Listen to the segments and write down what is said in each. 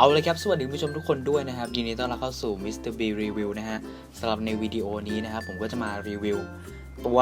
เอาเลยครับ สวัสดีคุณผู้ชมทุกคนด้วยนะครับ ยินดีต้อนรับเข้าสู่ Mr. B Review นะฮะสำหรับในวิดีโอนี้นะครับ ผมก็จะมารีวิว ตัว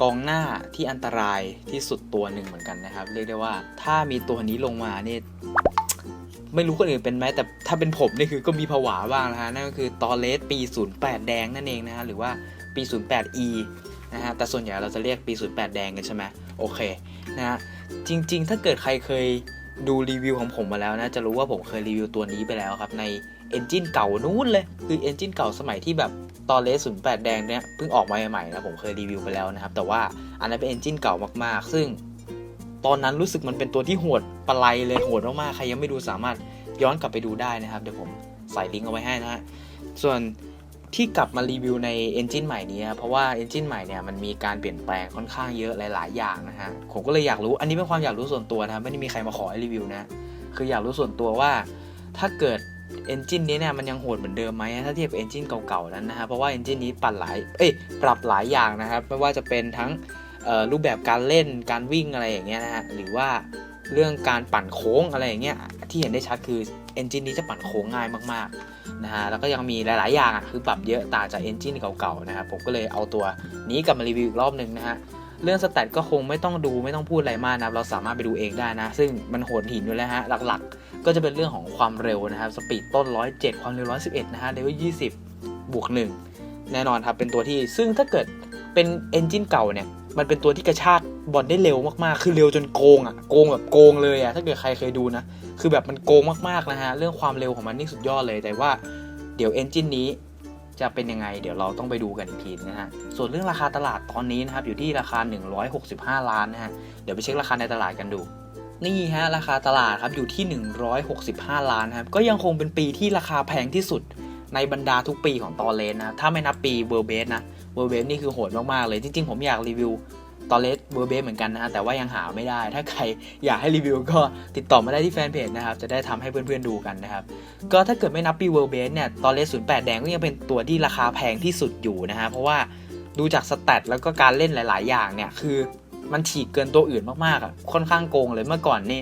กองหน้าที่อันตรายที่สุดตัวหนึ่งเหมือนกันนะครับ เรียกได้ว่าถ้ามีตัวนี้ลงมาเนี่ยไม่รู้คนอื่นเป็นไหมแต่ถ้าเป็นผมนี่คือก็มีผวาบ้างนะฮะนั่นก็คือตอเลสปี 08 แดงนั่นเองนะฮะหรือว่าปี 08E นะฮะแต่ส่วนใหญ่เราจะเรียกปี 08 แดงกันใช่ไหมโอเคนะฮะจริง ๆ ถ้าเกิดใครเคย ดูรีวิวของผมมาแล้วนะ จะรู้ว่าผมเคยรีวิวตัวนี้ไปแล้วครับ ในเอนจินเก่านู้นเลย คือเอนจินเก่าสมัยที่แบบตอนเลสศูนย์แปดแดงเนี่ยเพิ่งออกมาใหม่ๆนะผมเคยรีวิวไปแล้วนะครับ แต่ว่าอันนั้นเป็นเอนจินเก่ามากๆ ซึ่งตอนนั้นรู้สึกมันเป็นตัวที่โหดปลายเลยโหดมากๆใครยังไม่ดูสามารถย้อนกลับไปดูได้นะครับ เดี๋ยวผมใส่ลิงก์เอาไว้ให้นะฮะส่วน ที่กลับมารีวิวในเอนจินใหม่นี้เพราะว่าเอนจินใหม่เนี่ยมันมีการเปลี่ยนแปลงค่อนข้างเยอะหลาย ๆ อย่างนะฮะ ผมก็เลยอยากรู้ อันนี้เป็นความอยากรู้ส่วนตัวนะครับไม่ได้มีใครมาขอให้รีวิวนะ คืออยากรู้ส่วนตัวว่า ถ้าเกิดเอนจินนี้เนี่ยมันยังโหดเหมือนเดิมไหมถ้าเทียบกับเอนจินเก่า ๆ นั้นนะฮะ เพราะว่าเอนจินนี้ปรับหลาย เอ้ย ปรับหลายอย่างนะครับ ไม่ว่าจะเป็นทั้งรูปแบบการเล่น การวิ่งอะไรอย่างเงี้ยนะฮะ หรือว่า เรื่องการปั่นโค้งอะไรอย่างเงี้ยที่เห็นได้ชัดคือเอนจินนี้จะปั่นโค้งง่ายมากๆนะฮะแล้วก็ยังมีหลายๆอย่างอะคือปรับเยอะต่างจากเอนจินเก่าๆนะครับผมก็เลยเอาตัวนี้กลับมารีวิวอีกรอบหนึ่งนะฮะเรื่องสแตทก็คงไม่ต้องดูไม่ต้องพูดอะไรมากนะครับเราสามารถไปดูเองได้นะ ซึ่งมันโหดหินอยู่แล้วฮะหลักๆ ก็จะเป็นเรื่องของความเร็วนะครับสปีดต้น 107 ความเร็ว 111 นะฮะเลเวล20 บวก 1 แน่นอนครับเป็นตัวที่ซึ่งถ้าเกิดเป็นเอนจินเก่าเนี่ย มันเป็นตัวที่กระชากบอลได้เร็วมากๆ คือเร็วจนโกงอะ โกงแบบโกงเลยอะ ถ้าเกิดใครเคยดูนะ คือแบบมันโกงมากๆนะฮะ เรื่องความเร็วของมันนี่สุดยอดเลย แต่ว่าเดี๋ยวเอนจินนี้จะเป็นยังไง เดี๋ยวเราต้องไปดูกันอีกทีนะฮะ ส่วนเรื่องราคาตลาดตอนนี้นะครับ อยู่ที่ราคา 165 ล้านนะฮะ เดี๋ยวไปเช็คราคาในตลาดกันดู นี่ฮะราคาตลาดครับอยู่ที่ 165 ล้านครับ ก็ยังคงเป็นปีที่ราคาแพงที่สุดในบรรดาทุกปีของตอเลนนะ ถ้าไม่นับปีเวอร์เบสนะ เวอร์เบสนี่คือโหดมากๆเลย จริงๆ ผมอยากรีวิวตอเลสเวอร์เบสเหมือนกันนะฮะแต่ว่ายังหาไม่ได้ ถ้าใครอยากให้รีวิวก็ติดต่อมาได้ที่แฟนเพจนะครับ จะได้ทำให้เพื่อนๆดูกันนะครับ ก็ถ้าเกิดไม่นับปีเวอร์เบสเนี่ยตอนเลสศูนย์แปดแดงก็ยังเป็นตัวที่ราคาแพงที่สุดอยู่นะฮะเพราะว่าดูจากสแตทแล้วก็การเล่นหลาย ๆ อย่างเนี่ยคือมันฉีกเกินตัวอื่นมากๆอะค่อนข้างโกงเลยเมื่อก่อนนี่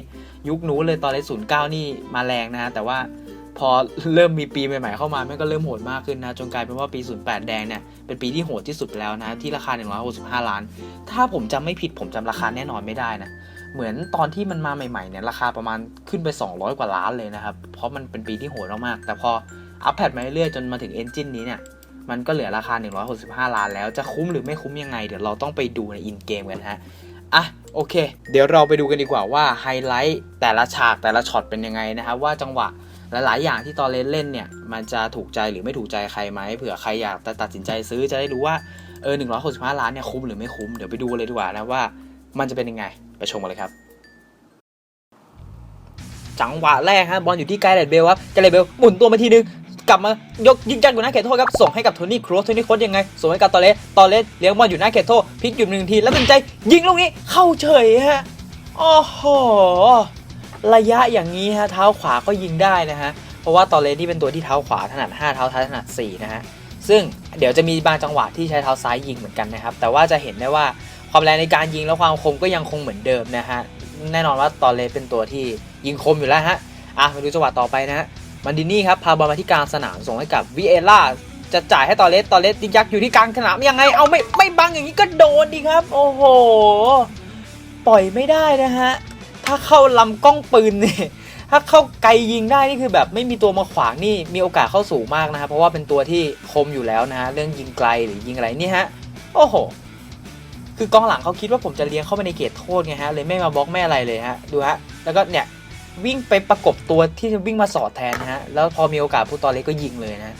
ยุคนู้นเลยตอนเลสศูนย์เก้านี่มาแรงนะฮะแต่ว่า พอเริ่มมีปีใหม่ๆเข้ามาแมันก็เริ่มโหดมากขึ้นนะ จนกลายเป็นว่าปี 08 แดงเนี่ย เป็นปีที่โหดที่สุดแล้วนะ ที่ราคา 165 ล้าน ถ้าผมจำไม่ผิดผมจำราคาแน่นอนไม่ได้นะ เหมือนตอนที่มันมาใหม่ๆเนี่ยราคาประมาณขึ้นไป 200 กว่าล้านเลยนะครับ เพราะมันเป็นปีที่โหดมากๆแต่พออัปเดตมาเรื่อยๆจนมาถึงเอนจินนี้เนี่ยมันก็เหลือราคา 165 ล้านแล้วจะคุ้มหรือไม่คุ้มยังไง เดี๋ยวเราต้องไปดูในอินเกมกันฮะอะโอเค เดี๋ยวเราไปดูกันดีกว่าว่าไฮไลท์แต่ละฉากแต่ละช็อตเป็นยังไงนะครับว่าจังหวะ หลายๆอย่างที่ตอนเล่นเล่นเนี่ย มันจะถูกใจหรือไม่ถูกใจใครไหมเผื่อใครอยากตัดสินใจซื้อจะได้รู้ว่าเออ165ล้านเนี่ยคุ้มหรือไม่คุ้มเดี๋ยวไปดูเลยดีกว่านะว่ามันจะเป็นยังไงไปชมกันเลยครับ จังหวะแรกฮะบอลอยู่ที่ไกด์เลดเบลครับไกด์เลดเบลหมุนตัวมาทีนึงกลับมายกยิงจังอยู่หน้าเขตโทษครับส่งให้กับโทนี่ครอสโทนี่ครอสยังไงส่งให้กับตอเลสตอเลสเลี้ยงบอลอยู่หน้าเขตโทษพลิกหยุดหนึ่งทีแล้วตัดสินใจยิงลูกนี้เข้าเฉยฮะโอ้โห ระยะอย่างนี้ฮะเท้าขวาก็ยิงได้นะฮะเพราะว่าตอเลสที่เป็นตัวที่เท้าขวาถนัด5เท้าท้ายถนัด4นะฮะซึ่งเดี๋ยวจะมีบางจังหวะที่ใช้เท้าซ้ายยิงเหมือนกันนะครับแต่ว่าจะเห็นได้ว่าความแรงในการยิงและความคมก็ยังคงเหมือนเดิมนะฮะแน่นอนว่าตอเลสเป็นตัวที่ยิงคมอยู่แล้วฮะอะมาดูจังหวะต่อไปนะฮะมันดินี่ครับพาบอลมาที่กลางสนามส่งให้กับวิเอล่าจะจ่ายให้ตอเลสตอเลสดิยักอยู่ที่กลางสนามยังไง เอาไม่ไม่บังอย่างนี้ก็โดนดีครับ โอ้โห ปล่อยไม่ได้นะฮะ ถ้าเข้าลำกล้องปืนนี่ถ้าเข้าไกลยิงได้นี่คือแบบไม่มีตัวมาขวางนี่มีโอกาสเข้าสูงมากนะครับเพราะว่าเป็นตัวที่คมอยู่แล้วนะฮะเรื่องยิงไกลหรือยิงอะไรนี่ฮะโอ้โห คือกองหลังเขาคิดว่าผมจะเลี้ยงเข้าไปในเขตโทษไงฮะเลยไม่มาบล็อกไม่อะไรเลยฮะดูฮะแล้วก็เนี่ยวิ่งไปประกบตัวที่วิ่งมาสอดแทนนะฮะแล้วพอมีโอกาสผู้ตอเล็กก็ยิงเลยนะ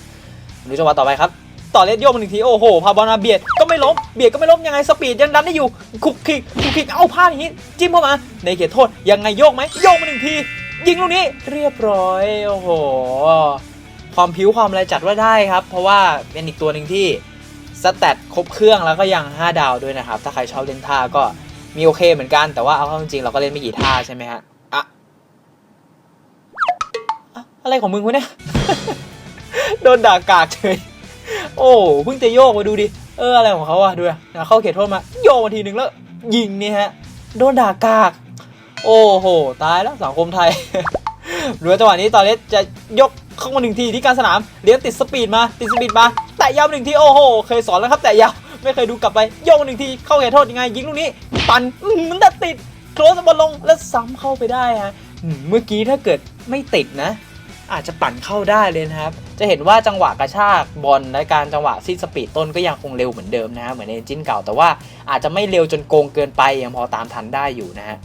ดูจังหวะต่อไปครับ ต่อเล็กโยกมาหนึ่งทีโอ้โหพาบอลมาเบียดก็ไม่ล้มเบียดก็ไม่ล้มยังไงสปีดยังดันได้อยู่คุกคิกคุกคิกเอาพลาดอย่างนี้จิ้มเข้ามา ในเขตโทษยังไงโยกไหมโยกมาหนึ่งทียิงลูกนี้เรียบร้อยโอ้โหความผิวความอะไรจัดว่าได้ครับ เพราะว่าเป็นอีกตัวหนึ่งที่สแตทครบเครื่องแล้วก็ยัง 5 ดาวด้วยนะครับ ถ้าใครชอบเล่นท่าก็มีโอเคเหมือนกันแต่ว่าเอาเข้าจริงเราก็เล่นไม่กี่ท่าใช่ไหมฮะอะอะอะไรของมึงวะเนี่ยโดนด่ากากเฉย โอ้เพิ่งจะโยกมาดูดิ เอออะไรของเขาอะดูอะเข้าเขตโทษมา โยกมาทีนึงแล้ว ยิงนี่ฮะ โดนด่ากาก โอ้โห ตายแล้วสังคมไทยดูว่าจังหวะนี้ตอนเลสจะยกเข้ามาหนึ่งทีที่การสนามเลี้ยงติดสปีดมาติดสปีดมา แตะยาวหนึ่งทีโอ้โห เคยสอนแล้วครับแตะยาวไม่เคยดูกลับไปโยกหนึ่งทีเข้าเขตโทษยังไง ยิงลูกนี้ ปันมันติดโคลสบอลลงแล้วซ้ำเข้าไปได้ฮะเมื่อกี้ถ้าเกิดไม่ติดนะ อาจจะปั่นเข้าได้เลยนะครับ จะเห็นว่าจังหวะกระชากบอลและการจังหวะซีดสปีดต้นก็ยังคงเร็วเหมือนเดิมนะฮะเหมือนในเอนจินเก่าแต่ว่าอาจจะไม่เร็วจนโกงเกินไปยังพอตามทันได้อยู่นะฮะ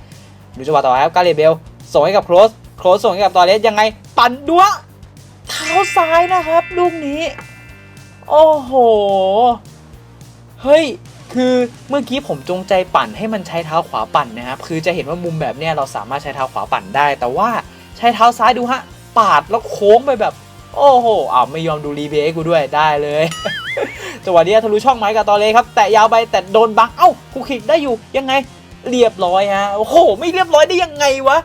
ดูจังหวะต่อไปครับกาเลเบลส่งให้กับโคลสโคลสส่งให้กับตอเลสยังไงปั่นดัวเท้าซ้ายนะครับลูกนี้ โอ้โหเฮ้ยคือเมื่อกี้ผมจงใจปั่นให้มันใช้เท้าขวาปั่นนะครับคือจะเห็นว่ามุมแบบเนี้ยเราสามารถใช้เท้าขวาปั่นได้ แต่ว่าใช้เท้าซ้ายดูฮะ ปาดแล้วโค้งไปแบบ โอ้โหอ้าวไม่ยอมดูรีเพย์ให้กูด้วยได้เลยจังหวะนี้ทะลุช่องไม้กับตอเลครับ แตะยาวไปแต่โดนบังเอ้าคูคิกได้อยู่ยังไงเรียบร้อยฮะโอ้โห ไม่เรียบร้อยได้ยังไงวะ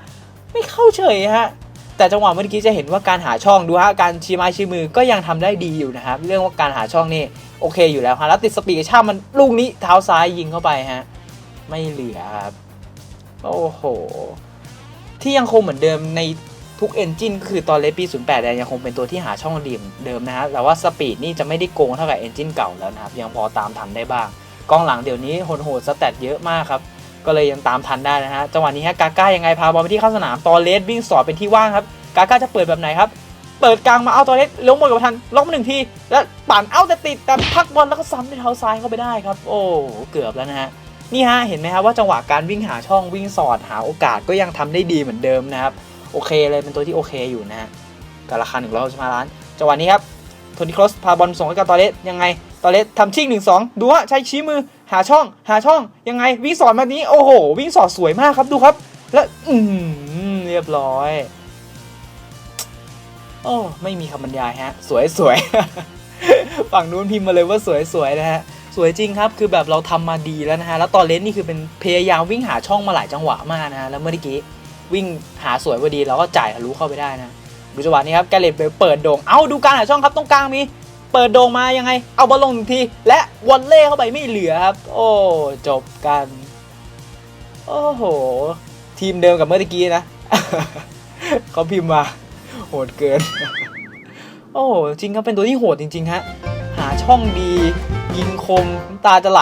ไม่เข้าเฉยฮะแต่จังหวะเมื่อกี้จะเห็นว่าการหาช่องดูฮะการชี้ไม้ชี้มือก็ยังทำได้ดีอยู่นะครับเรื่องว่าการหาช่องนี่โอเคอยู่แล้วฮะแล้วติดสปีดช่ามันลูกนี้เท้าซ้ายยิงเข้าไปฮะไม่เหลือครับโอ้โห ที่ยังคงเหมือนเดิมใน ทุกเอนจินก็คือตอนเลปี08เนี่ยยังคงเป็นตัวที่หาช่องดีเหมือนเดิมนะฮะแต่ว่าสปีดนี่จะไม่ได้โกงเท่ากับเอนจินเก่าแล้วนะครับ ยังพอตามทันได้บ้างกองหลังเดี๋ยวนี้โหดๆสแตทเยอะมากครับ ก็เลยยังตามทันได้นะฮะ จังหวะนี้ฮะกาก้ายังไงพาบอลไปที่เข้าสนามตอเลสวิ่งสอดเป็นที่ว่างครับ กาก้าจะเปิดแบบไหนครับ เปิดกลางมาเอาตอเลสลงบอลกับทันล็อกมาหนึ่งที แล้วปั่นเอาแต่ติดแต่พักบอลแล้วก็ซ้ำด้วยเท้าซ้ายเข้าไปได้ครับ โอ้เกือบแล้วนะฮะ นี่ฮะเห็นไหมครับว่าจังหวะการวิ่งหาช่องวิ่งสอดหาโอกาสก็ยังทำได้ดีเหมือนเดิมนะครับ โอเคเลยเป็นตัวที่โอเคอยู่นะฮะกับราคา1 6 5ล้านจังหวะนี้ครับโทนี่ครอสพาบอลส่งให้กับตอเลสยังไงตอเลสทำชิ่งหนึ่งสองดูฮะใช้ชี้มือหาช่องหาช่องยังไงวิ่งสอดแบบนี้โอ้โห วิ่งสอดสวยมากครับดูครับ แล้วอืมเรียบร้อย โอ้ไม่มีคำบรรยายฮะ สวยสวยฝั่งนู้นพิมพ์มาเลยว่าสวยสวยนะฮะสวยจริงครับ คือแบบเราทำมาดีแล้วนะฮะ แล้วตอนเลนนี่คือเป็นพยายามวิ่งหาช่องมาหลายจังหวะมากนะฮะ แล้วเมื่อกี้ วิ่งหาสวยพอดีเราก็จ่ายทะลุเข้าไปได้นะ ดูจังหวะนี้ครับแกเลตเปิดโด่งเอ้าดูการหาช่องครับตรงกลางมีเปิดโด่งมายังไง เอาบอลลงที และวอลเล่เข้าไปไม่เหลือครับ โอ้จบกันโอ้โห ทีมเดิมกับเมื่อกี้นะเขาพิมพ์มา โหดเกิน โอ้โหจริงครับเป็นตัวที่โหดจริงๆฮะหาช่องดี ยิงคมตาจะไหล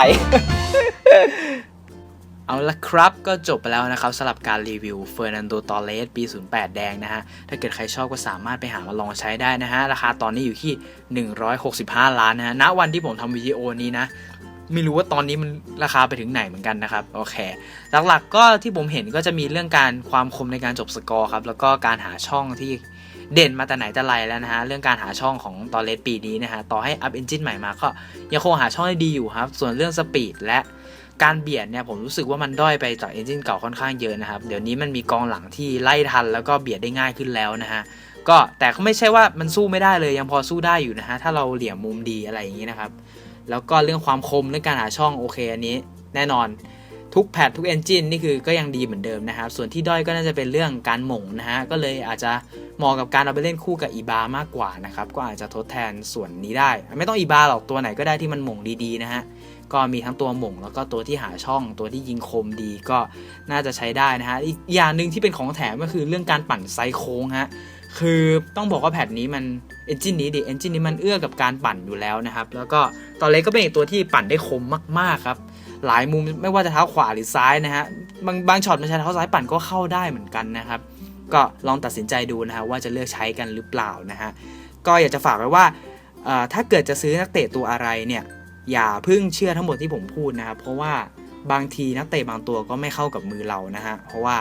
เอาละครับก็จบไปแล้วนะครับสำหรับการรีวิวเฟอร์นันโดตอเลสปี 08 แดงนะฮะ ถ้าเกิดใครชอบก็สามารถไปหามาลองใช้ได้นะฮะ ราคาตอนนี้อยู่ที่ 165 ล้านนะฮะณวันที่ผมทำวิดีโอนี้นะ ไม่รู้ว่าตอนนี้มันราคาไปถึงไหนเหมือนกันนะครับ โอเค หลักๆก็ที่ผมเห็นก็จะมีเรื่องการความคมในการจบสกอร์ครับ แล้วก็การหาช่องที่เด่นมาแต่ไหนแต่ไรแล้วนะฮะ เรื่องการหาช่องของตอเลสปีนี้นะฮะ ต่อให้อัพเอนจินใหม่มาก็ยังคงหาช่องได้ดีอยู่ครับ ส่วนเรื่องสปีดและ การเบียดเนี่ยผมรู้สึกว่ามันด้อยไปจากเอนจินเก่าค่อนข้างเยอะนะครับ เดี๋ยวนี้มันมีกองหลังที่ไล่ทันแล้วก็เบียดได้ง่ายขึ้นแล้วนะฮะก็แต่ก็ไม่ใช่ว่ามันสู้ไม่ได้เลยยังพอสู้ได้อยู่นะฮะถ้าเราเหลี่ยมมุมดีอะไรอย่างนี้นะครับ แล้วก็เรื่องความคมเรื่องการหาช่องโอเคอันนี้แน่นอน ทุกแพททุกเอนจินนี่คือก็ยังดีเหมือนเดิมนะครับ ส่วนที่ด้อยก็น่าจะเป็นเรื่องการหม่งนะฮะ ก็เลยอาจจะเหมาะกับการเอาไปเล่นคู่กับอีบามากกว่านะครับ ก็อาจจะทดแทนส่วนนี้ได้ ไม่ต้องอีบาหรอกตัวไหนก็ได้ที่มันหม่งดีๆนะฮะ ก็มีทั้งตัวหม่งแล้วก็ตัวที่หาช่องตัวที่ยิงคมดีก็น่าจะใช้ได้นะฮะ อีกอย่างหนึ่งที่เป็นของแถมก็คือเรื่องการปั่นไซโค้งฮะ คือต้องบอกว่าแพทนี้มันเอนจินนี้ดิเอนจินนี้มันเอื้อกับการปั่นอยู่แล้วนะครับ แล้วก็ตอนเล็กก็เป็นอีกตัวที่ปั่นได้คมมากๆครับ หลายมุมไม่ว่าจะเท้าขวาหรือซ้ายนะฮะบางบางช็อตมันใช้เท้าซ้ายปั่นก็เข้าได้เหมือนกันนะครับ ก็ลองตัดสินใจดูนะฮะว่าจะเลือกใช้กันหรือเปล่านะฮะก็อยากจะฝากไว้ว่าถ้าเกิดจะซื้อนักเตะตัวอะไรเนี่ยอย่าเพิ่งเชื่อทั้งหมดที่ผมพูดนะครับเพราะว่าบางทีนักเตะบางตัวก็ไม่เข้ากับมือเรานะฮะเพราะว่า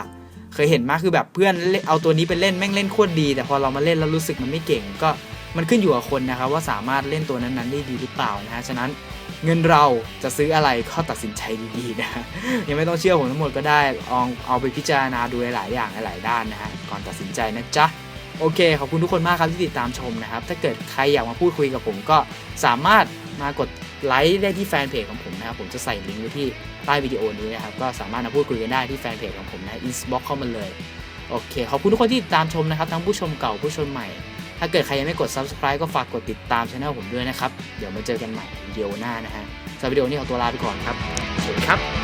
เคยเห็นมากคือแบบเพื่อนเล่นเอาตัวนี้ไปเล่นแม่งเล่นโคตรดี แต่พอเรามาเล่นแล้วรู้สึกมันไม่เก่ง ก็มันขึ้นอยู่กับคนนะครับว่าสามารถเล่นตัวนั้นๆได้ดีหรือเปล่านะฮะฉะนั้น เงินเราจะซื้ออะไรก็ตัดสินใจดีๆนะฮะยังไม่ต้องเชื่อผมทั้งหมดก็ได้ลองเอาไปพิจารณาดูหลายๆอย่างหลายๆด้านนะฮะก่อนตัดสินใจนะจ๊ะโอเค ขอบคุณทุกคนมากครับที่ติดตามชมนะครับ ถ้าเกิดใครอยากมาพูดคุยกับผมก็สามารถมากดไลค์ได้ที่แฟนเพจของผมนะครับ ผมจะใส่ลิงก์ไว้ที่ใต้วิดีโอนี้นะครับ ก็สามารถมาพูดคุยกันได้ที่แฟนเพจของผมนะอินสบ็อกเข้ามาเลย โอเค ขอบคุณทุกคนที่ติดตามชมนะครับ ทั้งผู้ชมเก่าผู้ชมใหม่ ถ้าเกิดใครยังไม่กด subscribe ก็ฝากกดติดตามช่องผมด้วยนะครับ เดี๋ยวมาเจอกันใหม่วิดีโอหน้านะฮะสำหรับวิดีโอนี้ขอตัวลาไปก่อนครับ สวัสดีครับ